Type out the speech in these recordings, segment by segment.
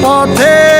potere.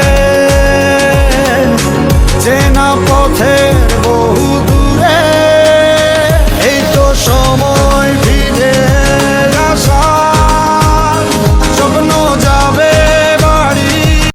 portero